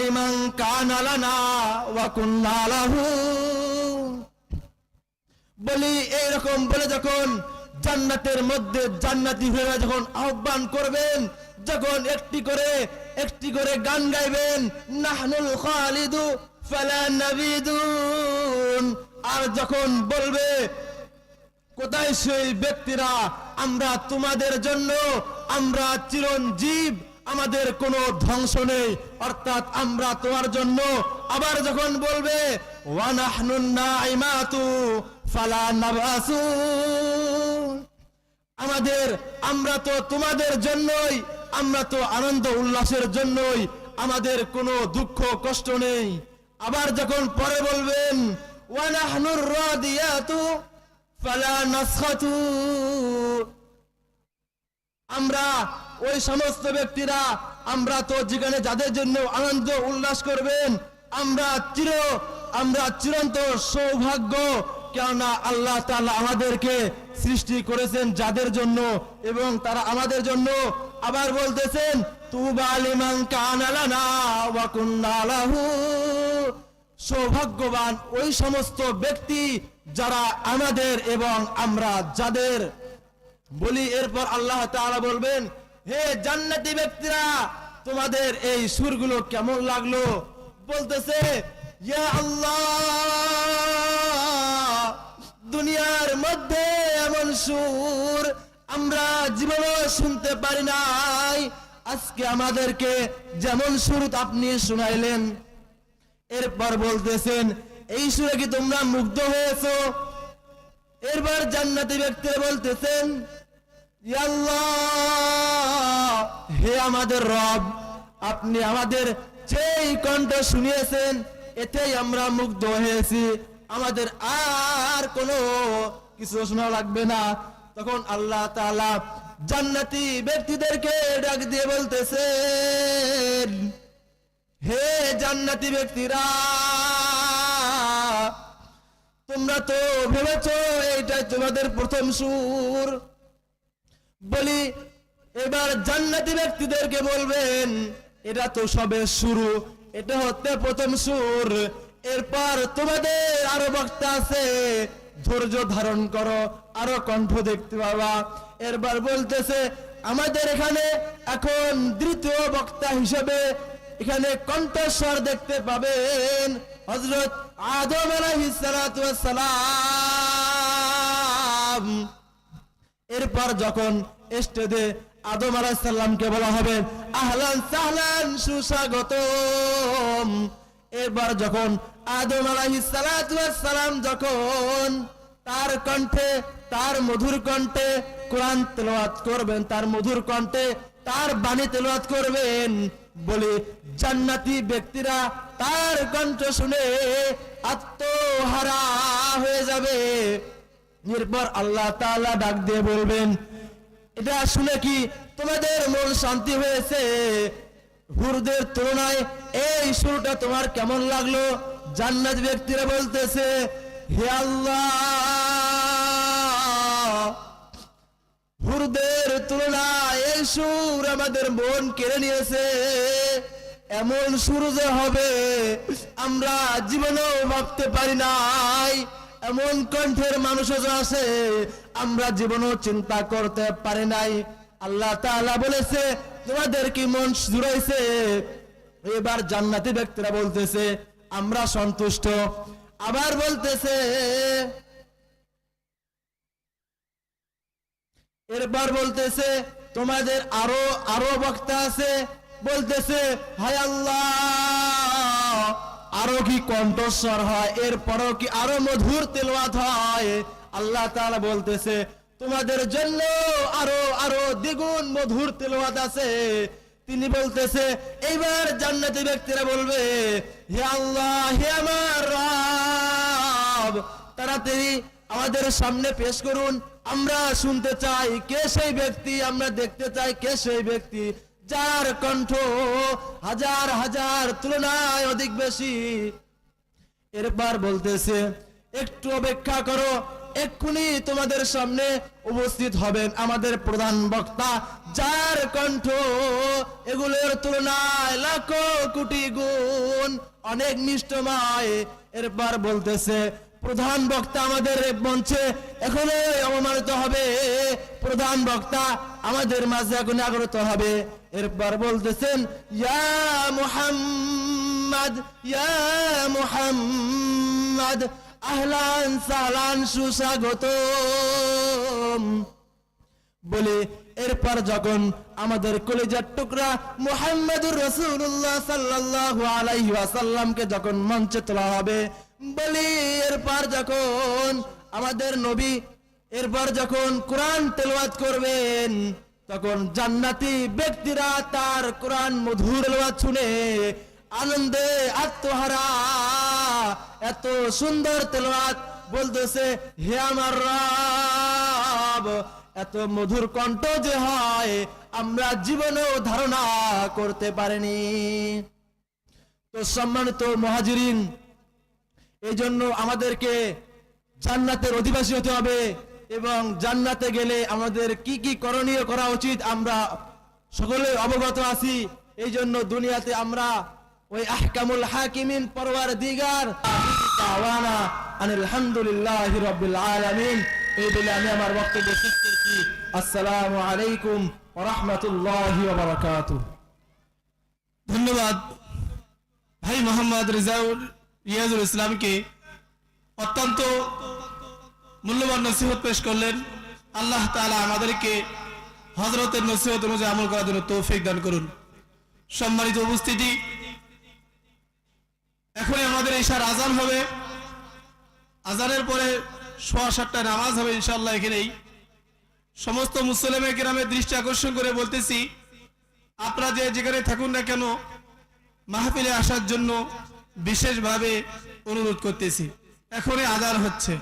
লিমান কানা লানা বলি, এইরকম বলে যখন জান্নাতের মধ্যে জান্নাতি হয়ে যখন আহ্বান করবেন, যখন একটি করে একটি করে গান গাইবেন, নাহনুল খালিদু ফালা নাবিদুন। আর যখন বলবে, কোথায় সেই ব্যক্তিরা, আমরা তোমাদের জন্য, আমরা চিরঞ্জীব আমাদের কোনো ধ্বংস নেই। অর্থাৎ আমরা তোমার জন্য আবার যখন বলবে আমাদের, আমরা তো তোমাদের জন্যই, আমরা তো আনন্দ উল্লাসের জন্যই আমাদের কোনো দুঃখ কষ্ট নেই। আবার যখন পরে বলবেন ওয়ানাহনুর রাদিয়াতু ফালা আমরা ওই সমস্ত ব্যক্তিরা, আমরা তো যেখানে যাদের জন্য আনন্দ উল্লাস করবেন, আমরা চির, আমরা চিরন্ত সৌভাগ্য। কেননা আল্লাহ তাআলা আমাদেরকে সৃষ্টি করেছেন যাদের জন্য এবং তারা আমাদের জন্য আবার বলতেছেন সৌভাগ্যবান ওই সমস্ত ব্যক্তি যারা আমাদের এবং আমরা যাদের। বলি এরপর আল্লাহ তাআলা বলবেন হে জান্নাতি ব্যক্তিরা তোমাদের এই সুরগুলো কেমন লাগল? বলতেছে দুনিয়ার মধ্যে এমন সুর আমরা জীবনও শুনতে পারি নাই। আজকে আমাদেরকে যেমন সুর আপনি শুনাইলেন। এরপর বলতেছেন এই সুরে কি তোমরা মুগ্ধ হয়েছো? এরপর জান্নাতি ব্যক্তিরা বলতেছেন "ইয়া আল্লাহ, হে আমাদের রব, আপনি আমাদের যেই কণ্ঠ শুনিয়েছেন, এতেই আমরা মুগ্ধ হয়েছি। আমাদের আর কোনো কিছু শোনা লাগবে না। তখন আল্লাহ তাআলা জান্নাতি ব্যক্তিদেরকে ডাক দিয়ে বলতেছেন, হে জান্নাতি ব্যক্তিরা, তোমরা তো ভেবেছ এইটাই তোমাদের প্রথম সুর। বলি, এবার জান্নাতি ব্যক্তিদেরকে বলবেন, এটা তো সবে শুরু, এটা হচ্ছে প্রথম সুর। এরপর তোমাদের আরও বক্তা আছে, ধৈর্য ধারণ করো, আরও কণ্ঠ দেখতে পাবা। এরবার বলতেছে, আমাদের এখানে এখন দ্বিতীয় বক্তা হিসেবে এখানে কণ্ঠস্বর দেখতে পাবেন হজরত আদম সালাম। এরপর যখন স্টেজে আদম আলাইসাল্লামকে বলা হবে, আহলান সাহলান সুস্বাগতম। এরপর যখন আদম আলাইসালাম যখন তার কণ্ঠে, তার মধুর কণ্ঠে কোরআন তেলাওয়াত করবেন, তার মধুর কণ্ঠে, তার বাণী তেলাওয়াত করবেন, বলে, জান্নাতি ব্যক্তিরা তার কণ্ঠ শুনে আত্মহারা হয়ে যাবে। এরপর আল্লাহ তাআলা ডাক দিয়ে বলবেন এটা শুনে কি তোমাদের মন শান্তি হয়েছে? হুরদের তুলনায় এই সুরটা তোমার কেমন লাগল? জান্নাত ব্যক্তিরা বলতেছে, হে আল্লাহ! হুরদের তুলনায় এই সুর আমাদের মন কেড়ে নিয়েছে। এমন সুর যে হবে, আমরা জীবনেও ভাবতে পারি নাই। এমন কণ্ঠের মানুষ আছে, আমরা জীবনেও চিন্তা করতে পারি নাই। আল্লাহ তাআলা বলেছে, তোমাদের কি মন জুড়াইছে? এবার জান্নাতি ব্যক্তিরা বলতেছে, আমরা সন্তুষ্ট। আবার বলতেছে, এরপর বলতেছে, তোমাদের আরও আরও বক্তা আছে। বলতেছে, হায় আল্লাহ! আরও কি কণ্ঠস্বর হয়? এরপরও কি আরও মধুর তেলওয়াত হয়? আল্লাহ তাআলা বলতেছে, তোমাদের জন্য আরও আরও দ্বিগুণ মধুর তেলওয়াত আছে। তিনি বলতেছে, এইবার জান্নাতি ব্যক্তিরা বলবে, হে আল্লাহ, হে আমার রব, তাড়াতাড়ি আমাদের সামনে পেশ করুন। আমরা শুনতে চাই কে সেই ব্যক্তি, আমরা দেখতে চাই কে সেই ব্যক্তি। যার কণ্ঠ, হাজার হাজার তুলনায় অধিক বেশি। এরপর বলতেছে, একটু অপেক্ষা করো, এক্ষুনি তোমাদের সামনে উপস্থিত হবেন আমাদের প্রধান বক্তা, যার কণ্ঠ এগুলোর তুলনায় লাখো কোটি গুণ অনেক মিষ্টময় এরপর বলতেছে, প্রধান বক্তা আমাদের মঞ্চে এখনও অবমানিত হবে। প্রধান বক্তা আমাদের মাঝে এখন আগত হবে। এরপর বলতেছেন, ইয়া আহলান সালান সুস্বাগতম। বলে এরপর যখন আমাদের কলেজার টুকরা মুহাম্মদুর রসুল্লাহ সাল্লাল্লাহু আলাইহি ওয়াসাল্লামকে যখন মঞ্চে তোলা হবে, বলি এরপর যখন আমাদের নবী এরপর যখন কোরআন তেলাওয়াত করবেন, তখন জান্নাতি ব্যক্তিরা তার কোরআন মধুর তেলাওয়াত শুনে আনন্দে আত্মহারা। এত সুন্দর তেলাওয়াত বলতেছে, হে আমার রব, এত মধুর কণ্ঠ যে হয়, আমরা জীবনেও ধারণা করতে পারিনি। তো সম্মানিত মহাজিরিন এই জন্য আমাদেরকে জান্নাতের অধিবাসী হতে হবে। এবং জান্নাতে গেলে আমাদের কি কি করণীয় করা উচিত আমরা সকলে অবগত আছি। এই জন্য দুনিয়াতে আমরা ওই আহকামুল হাকিমিন, পরওয়ার দিগার। আলহামদুলিল্লাহ রবিল আলামিন। এই বলে আমি আমার বক্তব্য শেষ করছি। আসসালামু আলাইকুম রাহমাতুল্লাহি ওয়া বারাকাতুহু। ধন্যবাদ। ভাই মোহাম্মদ রিজাউল রিয়াজুল ইসলামকে অত্যন্ত মূল্যবান নসিহত পেশ করলেন। আল্লাহ তাআলা আমাদেরকে হজরতের নসিহত অনুযায়ী আমল করার জন্য তৌফিক দান করুন। সম্মানিত উপস্থিতি, এখনই আমাদের ঈশার আজান হবে। আজানের পরে সোয়া সাতটায় নামাজ হবে ইনশাল্লাহ এখানেই। সমস্ত মুসলিমে গ্রামের দৃষ্টি আকর্ষণ করে বলতেছি, আপনারা যে যেখানে থাকুন না কেন, মাহফিলে আসার জন্য বিশেষভাবে অনুরোধ করতেছি। এখনই আদার হচ্ছে।